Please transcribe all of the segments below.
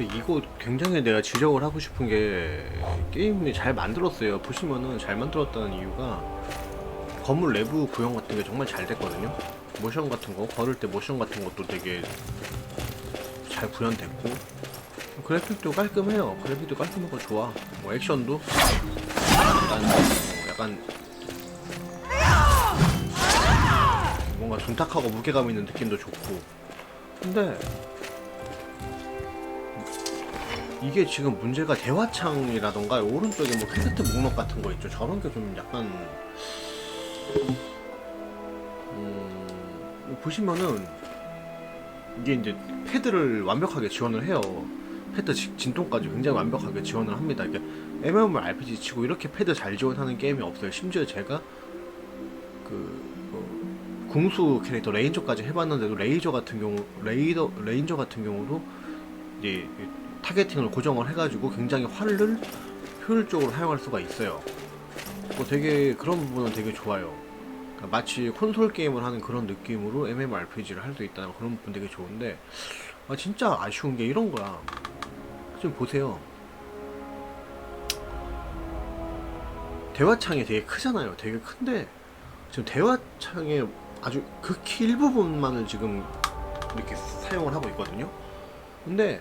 근데 이거 굉장히 내가 지적을 하고 싶은 게 게임이 잘 만들었어요. 보시면은 잘 만들었다는 이유가 건물 내부 구형 같은 게 정말 잘 됐거든요. 모션 같은 거 걸을 때 모션 같은 것도 되게 잘 구현됐고 그래픽도 깔끔해요. 그래픽도 깔끔하고 좋아. 뭐 액션도 약간 뭐 약간 뭔가 둔탁하고 무게감 있는 느낌도 좋고 근데 이게 지금 문제가 대화창이라던가 오른쪽에 뭐 퀘스트 목록 같은 거 있죠. 저런 게 좀 약간 음, 보시면은 이게 이제 패드를 완벽하게 지원을 해요. 패드 지- 진동까지 굉장히 완벽하게 지원을 합니다. 이게 MMORPG 치고 이렇게 패드 잘 지원하는 게임이 없어요. 심지어 제가 그 어, 궁수 캐릭터 레인저까지 해봤는데도 레이저 같은 경우 레이더 레인저 같은 경우도 이제 타겟팅을 고정을 해가지고 굉장히 활을 효율적으로 사용할 수가 있어요. 뭐 되게 그런 부분은 되게 좋아요. 그러니까 마치 콘솔 게임을 하는 그런 느낌으로 MMORPG를 할 수 있다는 그런 부분 되게 좋은데 아 진짜 아쉬운 게 이런 거야. 좀 보세요. 대화창이 되게 크잖아요. 되게 큰데 지금 대화창에 아주 극히 일부분만을 지금 이렇게 사용을 하고 있거든요. 근데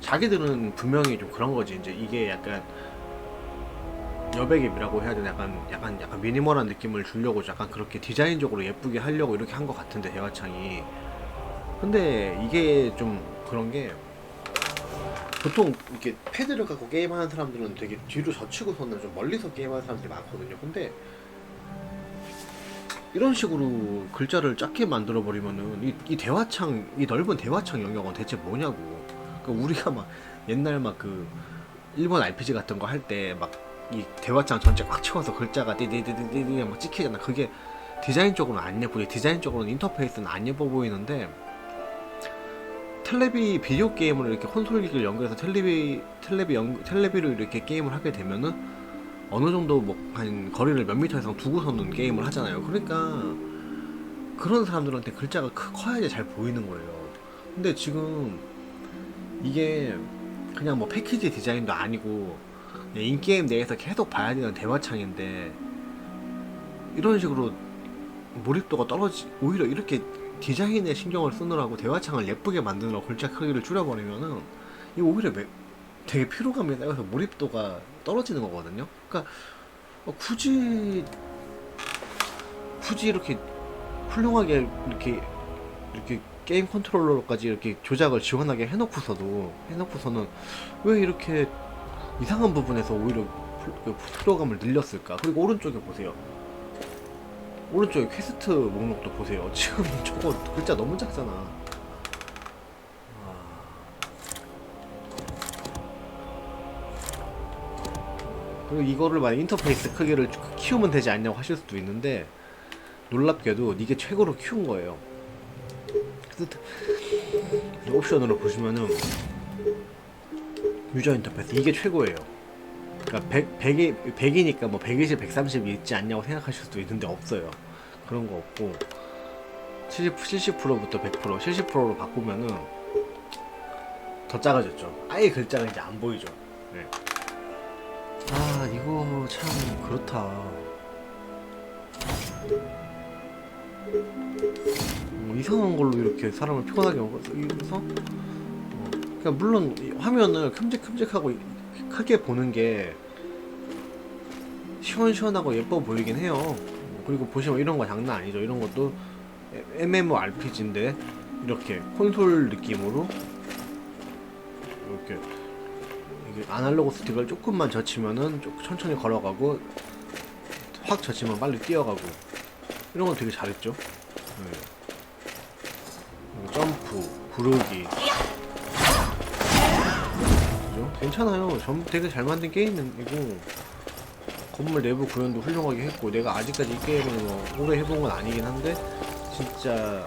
자기들은 분명히 좀 그런 거지. 이제 이게 약간 여백입이라고 해야 되나 약간 약간 약간 미니멀한 느낌을 주려고 약간 그렇게 디자인적으로 예쁘게 하려고 이렇게 한 것 같은데 대화창이. 근데 이게 좀 그런 게 보통 이렇게 패드를 갖고 게임하는 사람들은 되게 뒤로 젖히고서는 좀 멀리서 게임하는 사람들이 많거든요. 근데 이런 식으로 글자를 작게 만들어 버리면은 이, 이 대화창 이 넓은 대화창 영역은 대체 뭐냐고. 그러니까 우리가 막 옛날 막 그 일본 RPG 같은 거 할 때 막 이 대화창 전체 꽉 채워서 글자가 띠디디디디디 막 찍히잖아. 그게 디자인적으로는 안 예쁘게 디자인적으로는 인터페이스는 안 예뻐 보이는데 텔레비 비디오 게임을 이렇게 콘솔기를 연결해서 텔레비 텔레비 연 텔레비로 이렇게 게임을 하게 되면은 어느 정도 뭐 한 거리를 몇 미터 이상 두고서는 게임을 하잖아요. 그러니까 그런 사람들한테 글자가 크, 커야지 잘 보이는 거예요. 근데 지금 이게 그냥 뭐 패키지 디자인도 아니고 인게임 내에서 계속 봐야 되는 대화창인데 이런 식으로 몰입도가 떨어지 오히려 이렇게 디자인에 신경을 쓰느라고 대화창을 예쁘게 만드느라고 글자 크기를 줄여버리면은 이 오히려 매- 되게 피로감이 쌓여서 몰입도가 떨어지는 거거든요. 그러니까 어, 굳이 굳이 이렇게 훌륭하게 이렇게 이렇게 게임 컨트롤러까지 이렇게 조작을 지원하게 해놓고서도 해놓고서는 왜 이렇게 이상한 부분에서 오히려 풀- 그 늘렸을까? 그리고 오른쪽에 보세요. 오른쪽에 퀘스트 목록도 보세요. 지금 저거 글자 너무 작잖아. 아. 그리고 이거를 만약 인터페이스 크기를 키우면 되지 않냐고 하실 수도 있는데 놀랍게도 이게 최고로 키운 거예요. 옵션으로 보시면은 유저 인터페이스 이게 최고예요. 그러니까 100, 100이, 100이니까 뭐 120, 130이 있지 않냐고 생각하실 수도 있는데 없어요. 그런 거 없고 70, 70%부터 100%, 70%로 바꾸면은 더 작아졌죠. 아예 글자가 이제 안 보이죠. 네. 아 이거 참 그렇다. 뭐 이상한 걸로 이렇게 사람을 피곤하게 먹어서 어, 그러니까 물론 이 화면을 큼직큼직하고 이- 크게 보는 게 시원시원하고 예뻐 보이긴 해요. 어, 그리고 보시면 이런 거 장난 아니죠. 이런 것도 MMORPG인데 이렇게 콘솔 느낌으로 이렇게 아날로그 스틱을 조금만 젖히면은 좀 천천히 걸어가고 확 젖히면 빨리 뛰어가고 이런 건 되게 잘했죠. 네. 점프, 구르기. 그죠? 괜찮아요. 전 되게 잘 만든 게임이고 건물 내부 구현도 훌륭하게 했고 내가 아직까지 이 게임을 뭐 오래 해본 건 아니긴 한데 진짜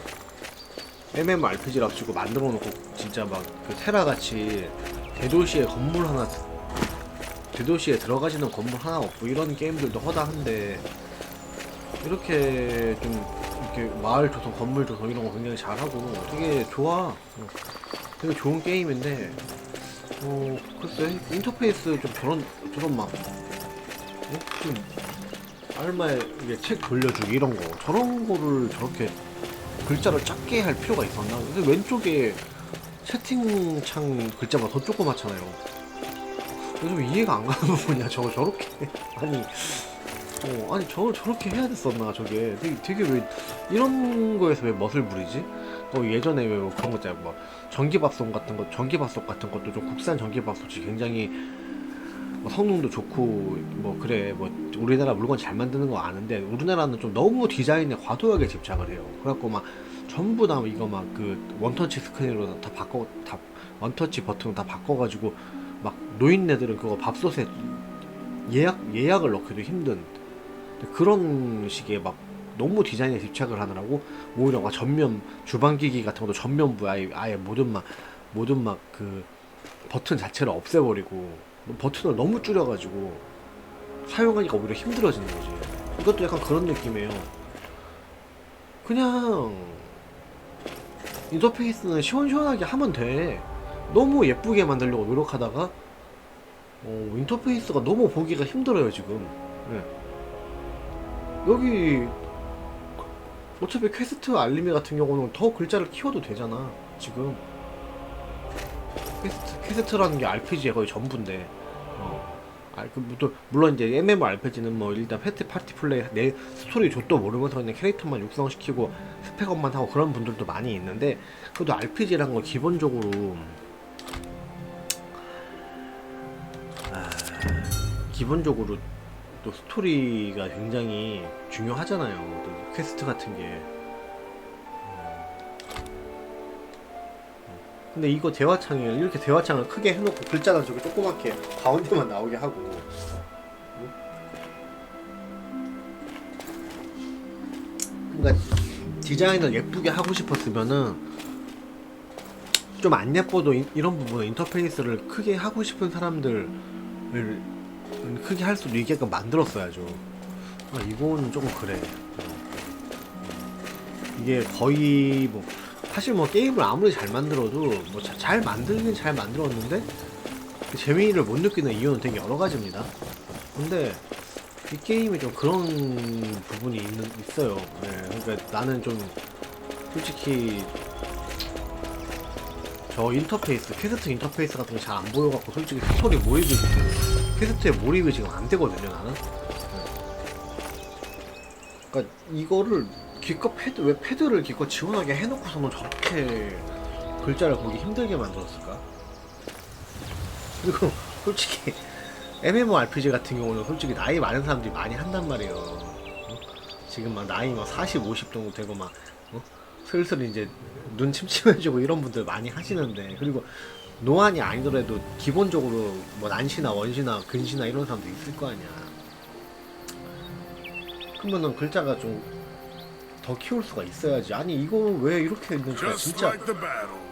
MMORPG랍시고 만들어 놓고 진짜 막 그 테라 같이 대도시에 건물 하나 대도시에 들어가지는 건물 하나 없고 이런 게임들도 허다한데 이렇게 좀 이렇게 마을 조성, 건물 조성 이런 거 굉장히 잘하고 되게 좋아. 되게 좋은 게임인데 어 글쎄 인터페이스 좀 저런 저런 막 어? 좀 알마에 이게 책 돌려주기 이런 거 저런 거를 저렇게 글자를 작게 할 필요가 있었나? 근데 왼쪽에 채팅창 글자가 더 조그맣잖아요. 좀 이해가 안 가는 부분이야. 저거 저렇게 아니 어 아니 저걸 저렇게 해야 됐었나 저게 되게, 되게 왜 이런 거에서 왜 멋을 부리지? 어 예전에 왜 뭐 그런 거 있잖아요. 뭐 전기밥솥 같은 거 전기밥솥 같은 것도 좀 국산 전기밥솥이 굉장히 뭐 성능도 좋고 뭐 그래 뭐 우리나라 물건 잘 만드는 거 아는데 우리나라는 좀 너무 디자인에 과도하게 집착을 해요. 그래갖고 막 전부 다 이거 막 그 원터치 스크린으로 다 바꿔 다 원터치 버튼 다 바꿔가지고 막 노인네들은 그거 밥솥에 예약 예약을 넣기도 힘든 그런 식의 막 너무 디자인에 집착을 하느라고 오히려 막 전면 주방기기 같은 것도 전면부 아예 아예 모든 막 모든 막 그 버튼 자체를 없애버리고 버튼을 너무 줄여가지고 사용하기가 오히려 힘들어지는 거지. 이것도 약간 그런 느낌이에요. 그냥 인터페이스는 시원시원하게 하면 돼. 너무 예쁘게 만들려고 노력하다가 어, 인터페이스가 너무 보기가 힘들어요 지금. 예. 여기 어차피 퀘스트 알림이 같은 경우는 더 글자를 키워도 되잖아 지금. 퀘스트, 퀘스트라는 게 RPG의 거의 전부인데. 어. 아, 그, 또, 물론 이제 MMORPG는 뭐 일단 패티 파티 플레이 내 스토리 족도 모르면서 그냥 캐릭터만 육성시키고 스펙업만 하고 그런 분들도 많이 있는데 그래도 RPG라는 건 기본적으로 아, 기본적으로 또 스토리가 굉장히 중요하잖아요. 또 퀘스트 같은 게. 근데 이거 대화창을 이렇게 대화창을 크게 해놓고 글자는 저기 조그맣게 가운데만 나오게 하고 그러니까 디자인을 예쁘게 하고 싶었으면은 좀 안 예뻐도 이, 이런 부분 인터페이스를 크게 하고 싶은 사람들을 크게 할 수도 있게끔 만들었어야죠 아, 이거는 조금 그래 이게 거의 뭐 사실 뭐 게임을 아무리 잘 만들어도 뭐 잘 만들긴 잘 만들었는데 그 재미를 못 느끼는 이유는 되게 여러 가지입니다. 근데 이 게임이 좀 그런 부분이 있는 있어요. 네, 그러니까 나는 좀 솔직히 저 인터페이스 퀘스트 인터페이스 같은 게 잘 안 보여갖고 솔직히 스토리 몰입이 지금 퀘스트에 몰입이 지금 안 되거든요 나는. 네. 그러니까 이거를 기껏 패드 왜 패드를 기껏 지원하게 해놓고서는 저렇게 글자를 보기 힘들게 만들었을까? 그리고 솔직히 MMORPG 같은 경우는 솔직히 나이 많은 사람들이 많이 한단 말이에요. 어? 지금 막 나이 막 40, 50 정도 되고 막 어? 슬슬 이제 눈 침침해지고 이런 분들 많이 하시는데 그리고 노안이 아니더라도 기본적으로 뭐 난시나 원시나 근시나 이런 사람도 있을 거 아니야. 그러면은 글자가 좀 더 키울 수가 있어야지. 아니 이거 왜 이렇게 Just 진짜.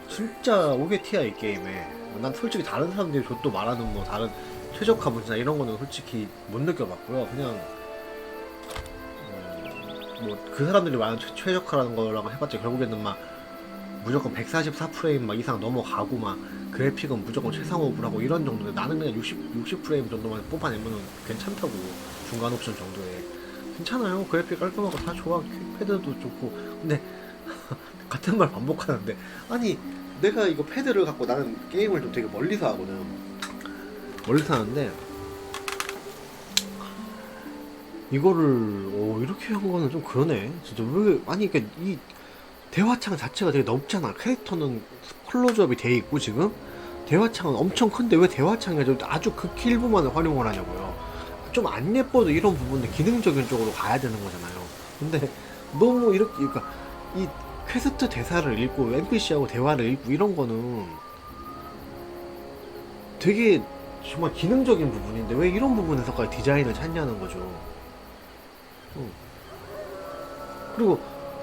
진짜 오게티야 이 게임에. 난 솔직히 다른 사람들이 또 말하는 뭐 다른 최적화 문제나 이런 거는 솔직히 못 느껴봤고요. 그냥 뭐 그 사람들이 말하는 최, 최적화라는 거라고 해봤자 결국에는 막 무조건 144프레임 막 이상 넘어가고 막 그래픽은 무조건 최상업으로 이런 정도인데 나는 그냥 60, 60 프레임 정도만 뽑아내면 괜찮다고 중간 옵션 정도에. 괜찮아요. 그래픽 깔끔하고 다 좋아. 패드도 좋고. 근데 같은 말 반복하는데. 아니 내가 이거 패드를 갖고 나는 게임을 좀 되게 멀리서 하거든. 멀리서 하는데 이거를 어, 이렇게 한 거는 좀 그러네. 진짜 왜 아니 그러니까 이 대화창 자체가 되게 넓잖아 캐릭터는 클로즈업이 돼 있고 지금 대화창은 엄청 큰데 왜 대화창이 아주- 극히 일부만을 활용을 하냐고요 좀 안 예뻐도 이런 부분들 기능적인 쪽으로 가야 되는 거잖아요 근데 너무 이렇게 그러니까 이 퀘스트 대사를 읽고 NPC하고 대화를 읽고 이런 거는 되게 정말 기능적인 부분인데 왜 이런 부분에서까지 디자인을 찾냐는 거죠. 응. 그리고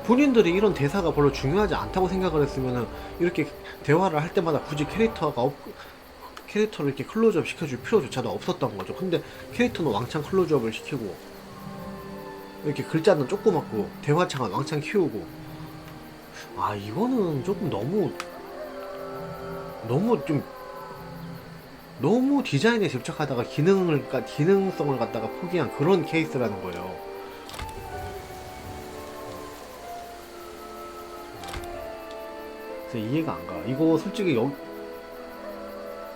본인들이 이런 대사가 별로 중요하지 않다고 생각을 했으면은 이렇게 대화를 할 때마다 굳이 캐릭터가 없, 캐릭터를 이렇게 클로즈업 시켜줄 필요조차도 없었던 거죠. 근데 캐릭터는 왕창 클로즈업을 시키고 이렇게 글자는 조그맣고 대화창은 왕창 키우고 아 이거는 조금 너무 너무 좀 너무 디자인에 집착하다가 기능을 가- 기능성을 갖다가 포기한 그런 케이스라는 거예요. 이해가 안 가. 이거 솔직히 여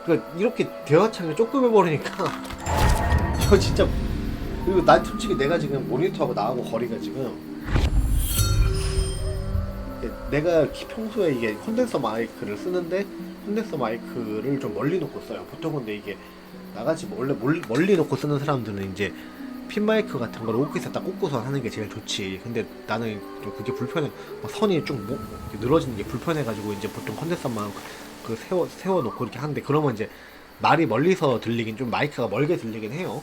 그러니까 이렇게 대화 창을 조금 해버리니까 저 진짜 그리고 난 솔직히 내가 지금 모니터하고 나하고 거리가 지금 내가 기- 평소에 이게 콘덴서 마이크를 쓰는데 콘덴서 마이크를 좀 멀리 놓고 써요. 보통 근데 이게 나가지 원래 멀- 멀리 놓고 쓰는 사람들은 이제 핀 마이크 같은 걸 오피스에다 꽂고서 하는 게 제일 좋지. 근데 나는 좀 그게 불편해. 막 선이 좀 뭐- 늘어지는 게 불편해가지고 이제 보통 콘덴서만 그 세워 세워 놓고 이렇게 하는데 그러면 이제 말이 멀리서 들리긴 좀 마이크가 멀게 들리긴 해요.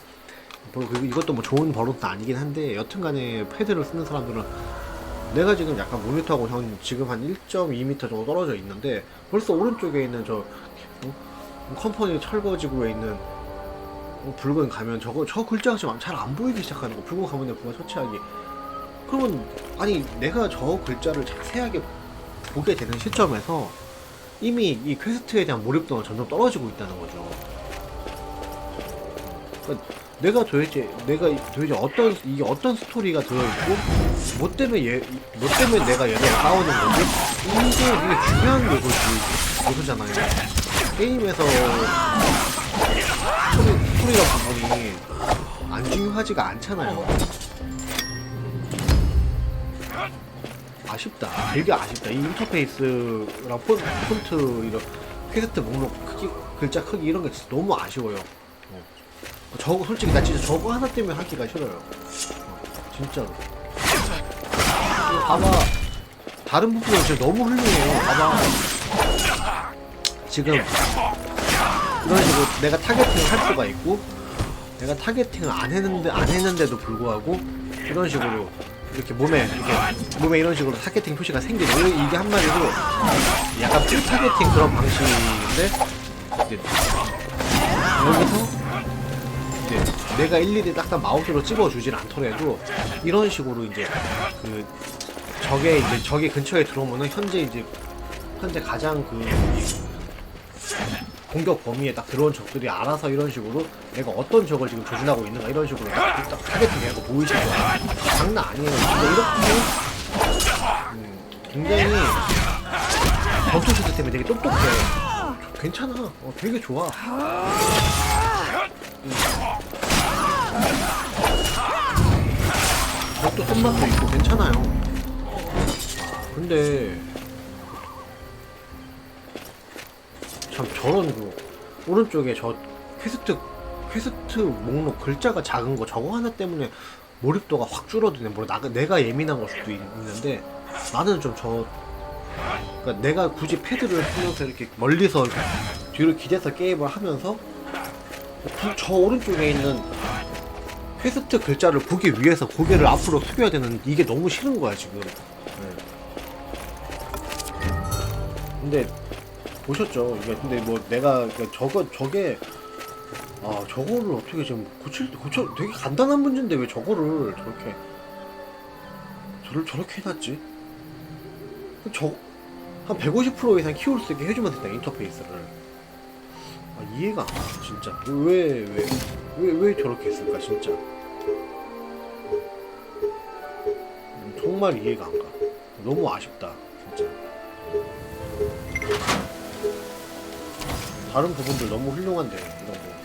뭐 그리고 이것도 뭐 좋은 버릇은 아니긴 한데 여튼간에 패드를 쓰는 사람들은 내가 지금 약간 모니터하고 형 지금 한 1.2m 정도 떨어져 있는데 벌써 오른쪽에 있는 저 어? 컴퍼니 철거지구에 있는 어, 붉은 가면 저거 저 글자가 좀 잘 안 보이기 시작하는 거 붉은 가면에 부가 처치하기 그러면 아니 내가 저 글자를 자세하게 보게 되는 시점에서 이미 이 퀘스트에 대한 몰입도가 점점 떨어지고 있다는 거죠. 그러니까 내가 도대체 내가 도대체 어떤 이게 어떤 스토리가 들어있고 뭐 때문에 얘, 뭐 때문에 내가 얘랑 싸우는 거지? 이게 이게 중요한 요소지 요소잖아요. 게임에서 스토리란 부분이 안 중요하지가 않잖아요. 아쉽다. 되게 아쉽다. 이 인터페이스랑 폰, 폰트 이런 퀘스트 목록 크기 글자 크기 이런 게 진짜 너무 아쉬워요. 어. 저거 솔직히 나 진짜 저거 하나 때문에 하기가 싫어요. 어, 진짜로. 봐봐. 다른 부분은 진짜 너무 훌륭해요. 봐봐. 지금 이런 식으로 내가 타겟팅을 할 수가 있고 내가 타겟팅을 안 했는데 안 했는데도 불구하고 이런 식으로 이렇게 몸에 이렇게 몸에 이런 식으로 타겟팅 표시가 생기는 거 이게 한마디로 약간 풀 타겟팅 그런 방식인데 이제 여기서 이제 내가 일일이 딱딱 마우스로 찍어주질 않더라도 이런 식으로 이제 그 적의 이제 적의 근처에 들어오면은 현재 이제 현재 가장 그 공격 범위에 딱 들어온 적들이 알아서 이런 식으로 내가 어떤 적을 지금 조준하고 있는가 이런 식으로 딱, 딱 타겟팅 해고 보이실 거야. 장난 아니에요. 이렇게 음, 굉장히 전투 시스템이 되게 똑똑해. 괜찮아. 어, 되게 좋아. 적도 손맛도 있고 괜찮아요. 근데 참 저런 그 오른쪽에 저 퀘스트 퀘스트 목록 글자가 작은 거 저거 하나 때문에 몰입도가 확 줄어드네. 뭐 나, 내가 예민한 걸 수도 있, 있는데 나는 좀 저 그러니까 내가 굳이 패드를 쓰면서 이렇게 멀리서 뒤로 기대서 게임을 하면서 그- 저 오른쪽에 있는 퀘스트 글자를 보기 위해서 고개를 앞으로 숙여야 되는 이게 너무 싫은 거야 지금. 네. 근데 보셨죠? 이게 근데 뭐 내가 그 저거 저게 아 저거를 어떻게 지금 고칠 고쳐 되게 간단한 문제인데 왜 저거를 저렇게 저를 저렇게 해놨지? 저한 150% 이상 키울 수 있게 해주면 된다 인터페이스를. 아 이해가 안 가 진짜. 왜 왜 왜왜 저렇게 했을까 진짜. 음, 정말 이해가 안 가. 너무 아쉽다 다른 부분들 너무 훌륭한데 이런 거.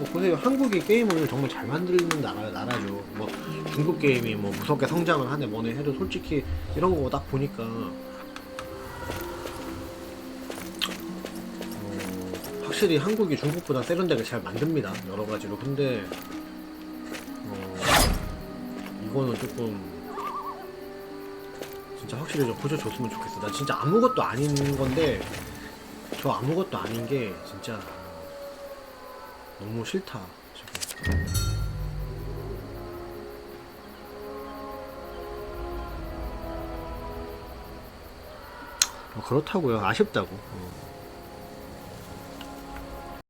뭐 보세요 한국이 게임을 정말 잘 만드는 나라 나라죠. 뭐 중국 게임이 뭐 무섭게 성장을 하네 뭐네 해도 솔직히 이런 거 딱 보니까 어, 확실히 한국이 중국보다 세련되게 잘 만듭니다 여러 가지로. 근데 어, 이거는 조금 진짜 확실히 좀 고쳐줬으면 좋겠어. 나 진짜 아무것도 아닌 건데 저 아무것도 아닌 게 진짜 너무 싫다 지금. 어, 그렇다고요. 아쉽다고. 어.